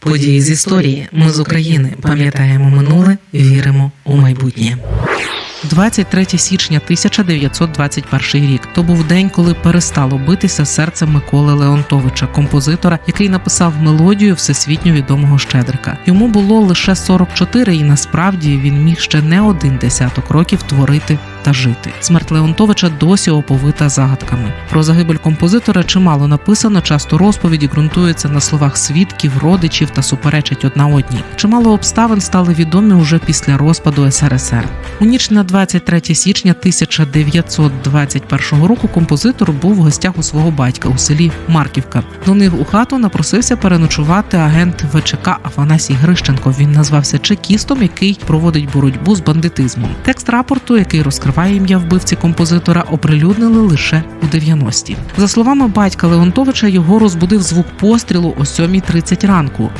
Події з історії. Ми з України пам'ятаємо минуле, віримо у майбутнє. 23 січня 1921 рік. То був день, коли перестало битися серце Миколи Леонтовича, композитора, який написав мелодію всесвітньо відомого Щедрика. Йому було лише 44, і насправді він міг ще не один десяток років творити та жити. Смерть Леонтовича досі оповита загадками. Про загибель композитора чимало написано. Часто розповіді ґрунтуються на словах свідків, родичів та суперечать одна одній. Чимало обставин стали відомі уже після розпаду СРСР. У ніч на 23 січня 1921 року композитор був в гостях у свого батька у селі Марківка. До них у хату напросився переночувати агент ВЧК Афанасій Грищенко. Він назвався чекістом, який проводить боротьбу з бандитизмом. Текст рапорту, який розкриває ім'я вбивці композитора, оприлюднили лише у 90-ті. За словами батька Леонтовича, його розбудив звук пострілу о 7.30 ранку.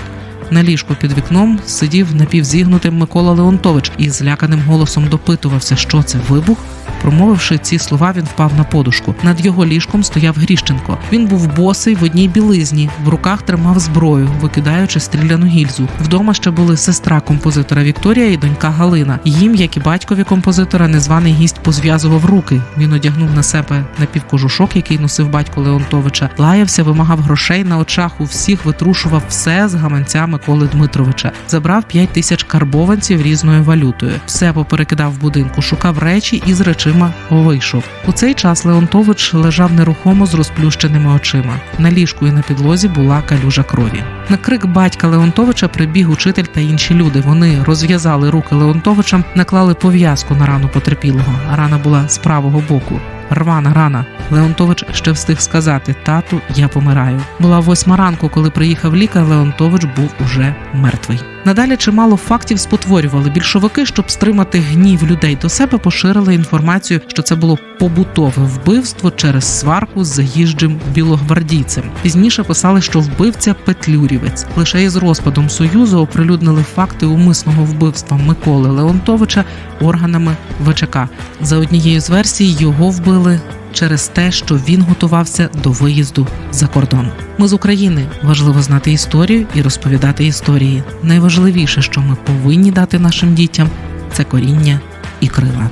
На ліжку під вікном сидів напівзігнутим Микола Леонтович і зляканим голосом допитувався, що це вибух. Промовивши ці слова, він впав на подушку. Над його ліжком стояв Гріщенко. Він був босий в одній білизні, в руках тримав зброю, викидаючи стріляну гільзу. Вдома ще були сестра композитора Вікторія і донька Галина. Їм, як і батькові композитора, незваний гість позв'язував руки. Він одягнув на себе напівкожушок, який носив батько Леонтовича, лаявся, вимагав грошей на очах. У всіх витрушував все з гаманця Миколи Дмитровича. Забрав 5 тисяч карбованців різною валютою. Все поперекидав в будинку, шукав речі і з речима вийшов. У цей час Леонтович лежав нерухомо з розплющеними очима. На ліжку і на підлозі була калюжа крові. На крик батька Леонтовича прибіг учитель та інші люди. Вони розв'язали руки Леонтовичам, наклали пов'язку на рану потерпілого. Рана була з правого боку. Рвана рана. Леонтович ще встиг сказати: Тату, я помираю. Була восьма ранку, коли приїхав лікар. Леонтович був уже мертвий. Надалі чимало фактів спотворювали більшовики, щоб стримати гнів людей до себе, поширили інформацію, що це було побутове вбивство через сварку з заїжджим білогвардійцем. Пізніше писали, що вбивця Петлюрівець. Лише із розпадом союзу оприлюднили факти умисного вбивства Миколи Леонтовича органами ВЧК. За однією з версій його вбили. Через те, що він готувався до виїзду за кордон. Ми з України важливо знати історію і розповідати історії. Найважливіше, що ми повинні дати нашим дітям, це коріння і крила.